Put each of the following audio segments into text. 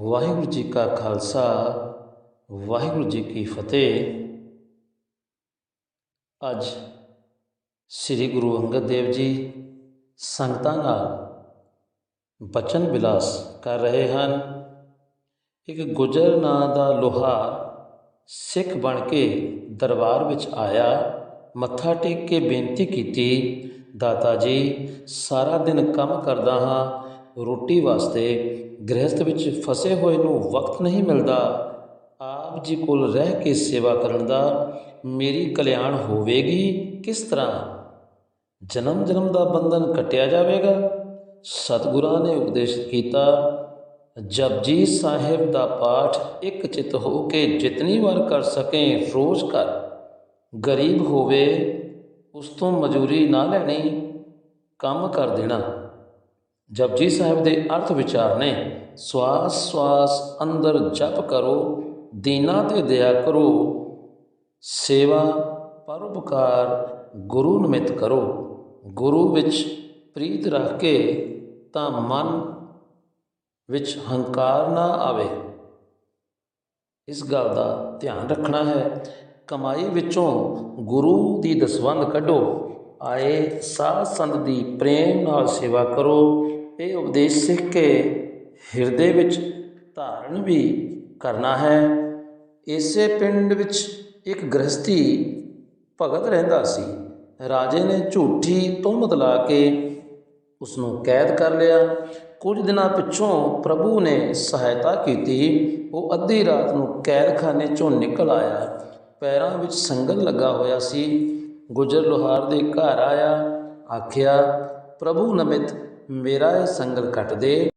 ਵਾਹਿਗੁਰੂ ਜੀ ਕਾ ਖਾਲਸਾ, ਵਾਹਿਗੁਰੂ ਜੀ ਕੀ ਫਤਿਹ। ਅੱਜ ਸ੍ਰੀ ਗੁਰੂ ਅੰਗਦ ਦੇਵ ਜੀ ਸੰਗਤਾਂ ਨਾਲ ਬਚਨ ਵਿਲਾਸ ਕਰ ਰਹੇ ਹਨ। ਇੱਕ ਗੁਜਰ ਨਾਂ ਦਾ ਲੋਹਾਰ ਸਿੱਖ ਬਣ ਕੇ ਦਰਬਾਰ ਵਿੱਚ ਆਇਆ, ਮੱਥਾ ਟੇਕ ਕੇ ਬੇਨਤੀ ਕੀਤੀ, ਦਾਤਾ ਜੀ, ਸਾਰਾ ਦਿਨ ਕੰਮ ਕਰਦਾ ਹਾਂ ਰੋਟੀ ਵਾਸਤੇ ਗ੍ਰਹਿਸਥ ਵਿੱਚ ਫਸੇ ਹੋਏ ਨੂੰ ਵਕਤ ਨਹੀਂ ਮਿਲਦਾ, ਆਪ ਜੀ ਕੋਲ ਰਹਿ ਕੇ ਸੇਵਾ ਕਰਨ ਦਾ ਮੇਰੀ ਕਲਿਆਣ ਹੋਵੇਗੀ ਕਿਸ ਤਰ੍ਹਾਂ? ਜਨਮ ਜਨਮ ਦਾ ਬੰਧਨ ਕੱਟਿਆ ਜਾਵੇਗਾ। ਸਤਿਗੁਰਾਂ ਨੇ ਉਪਦੇਸ਼ ਕੀਤਾ ਜਪਜੀ ਸਾਹਿਬ ਦਾ ਪਾਠ ਇੱਕ ਚਿਤ ਹੋ ਕੇ ਜਿਤਨੀ ਵਾਰ ਕਰ ਸਕੇ ਰੋਜ਼ ਕਰ। ਗਰੀਬ ਹੋਵੇ, ਉਸ ਤੋਂ ਮਜ਼ਦੂਰੀ ਨਾ ਲੈਣੀ, ਕੰਮ ਕਰ ਦੇਣਾ। ਜਪਜੀ ਸਾਹਿਬ ਦੇ ਅਰਥ ਵਿਚਾਰ ਨੇ, ਸਵਾਸ ਸਵਾਸ ਅੰਦਰ ਜਪ ਕਰੋ, ਦੀਨਾ ਤੇ ਦਇਆ ਕਰੋ, ਸੇਵਾ ਪਰਉਪਕਾਰ ਗੁਰੂ ਨਿਮਿਤ ਕਰੋ। ਗੁਰੂ ਵਿੱਚ ਪ੍ਰੀਤ ਰੱਖ ਕੇ ਤਾਂ ਮਨ ਵਿੱਚ ਹੰਕਾਰ ਨਾ ਆਵੇ। ਇਸ ਗੱਲ ਦਾ ਧਿਆਨ ਰੱਖਣਾ ਹੈ। ਕਮਾਈ ਵਿੱਚੋਂ ਗੁਰੂ ਦੀ ਦਸਵੰਧ ਕੱਢੋ। ਆਏ ਸਾਧ ਸੰਤ ਦੀ ਪ੍ਰੇਮ ਨਾਲ ਸੇਵਾ ਕਰੋ। ਇਹ ਉਪਦੇਸ਼ ਸਿੱਖ ਕੇ ਹਿਰਦੇ ਵਿੱਚ ਧਾਰਨ ਵੀ ਕਰਨਾ ਹੈ। ਇਸੇ ਪਿੰਡ ਵਿੱਚ ਇੱਕ ਗ੍ਰਸਤੀ ਭਗਤ ਰਹਿੰਦਾ ਸੀ। ਰਾਜੇ ਨੇ ਝੂਠੀ ਤੁਹਮਤ ਲਾ ਕੇ ਉਸ ਨੂੰ ਕੈਦ ਕਰ ਲਿਆ। ਕੁਝ ਦਿਨਾਂ ਪਿੱਛੋਂ ਪ੍ਰਭੂ ਨੇ ਸਹਾਇਤਾ ਕੀਤੀ। ਉਹ ਅੱਧੀ ਰਾਤ ਨੂੰ ਕੈਦਖਾਨੇ ਚੋਂ ਨਿਕਲ ਆਇਆ। ਪੈਰਾਂ ਵਿੱਚ ਸੰਗਲ ਲੱਗਾ ਹੋਇਆ ਸੀ। ਗੁਜਰ ਲੋਹਾਰ ਦੇ ਘਰ ਆਇਆ। ਆਖਿਆ, ਪ੍ਰਭੂ ਨਮਿਤ ਮੇਰਾ ਇਹ ਸੰਗਲ ਕੱਟ ਦੇ।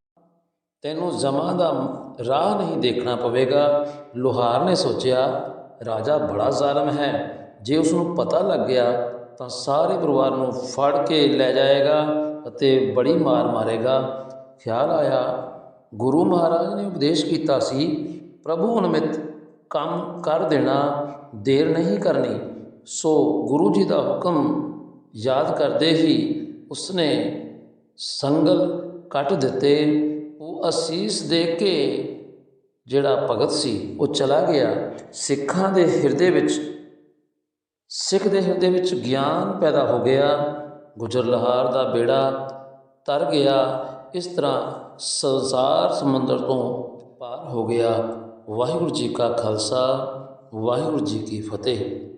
ਤੈਨੂੰ ਜ਼ਮਾਂ ਦਾ ਰਾਹ ਨਹੀਂ ਦੇਖਣਾ ਪਵੇਗਾ। ਲੋਹਾਰ ਨੇ ਸੋਚਿਆ, ਰਾਜਾ ਬੜਾ ਜ਼ਾਲਮ ਹੈ। ਜੇ ਉਸ ਨੂੰ ਪਤਾ ਲੱਗ ਗਿਆ, ਤਾਂ ਸਾਰੇ ਪਰਿਵਾਰ ਨੂੰ ਫੜ ਕੇ ਲੈ ਜਾਏਗਾ ਅਤੇ ਬੜੀ ਮਾਰ ਮਾਰੇਗਾ। ਖਿਆਲ ਆਇਆ, ਗੁਰੂ ਮਹਾਰਾਜ ਨੇ ਉਪਦੇਸ਼ ਕੀਤਾ ਸੀ, ਪ੍ਰਭੂ ਨਿਮਿਤ ਕੰਮ ਕਰ ਦੇਣਾ, ਦੇਰ ਨਹੀਂ ਕਰਨੀ। ਸੋ ਗੁਰੂ ਜੀ ਦਾ ਹੁਕਮ ਯਾਦ ਕਰਦੇ ਹੀ ਉਸਨੇ ਸੰਗਲ ਕੱਟ ਦਿੱਤੇ, ਉਹ ਅਸੀਸ ਦੇ ਕੇ ਜਿਹੜਾ ਭਗਤ ਸੀ, ਉਹ ਚਲਾ ਗਿਆ। ਸਿੱਖਾਂ ਦੇ ਹਿਰਦੇ ਵਿੱਚ, ਸਿੱਖ ਦੇ ਹਿਰਦੇ ਵਿੱਚ ਗਿਆਨ ਪੈਦਾ ਹੋ ਗਿਆ। ਗੁਜਰ ਲਹਾਰ ਦਾ ਬੇੜਾ ਤਰ ਗਿਆ। ਇਸ ਤਰ੍ਹਾਂ ਸੰਸਾਰ ਸਮੁੰਦਰ ਤੋਂ ਪਾਰ ਹੋ ਗਿਆ। ਵਾਹਿਗੁਰੂ ਜੀ ਕਾ ਖਾਲਸਾ, ਵਾਹਿਗੁਰੂ ਜੀ ਕੀ ਫਤਿਹ।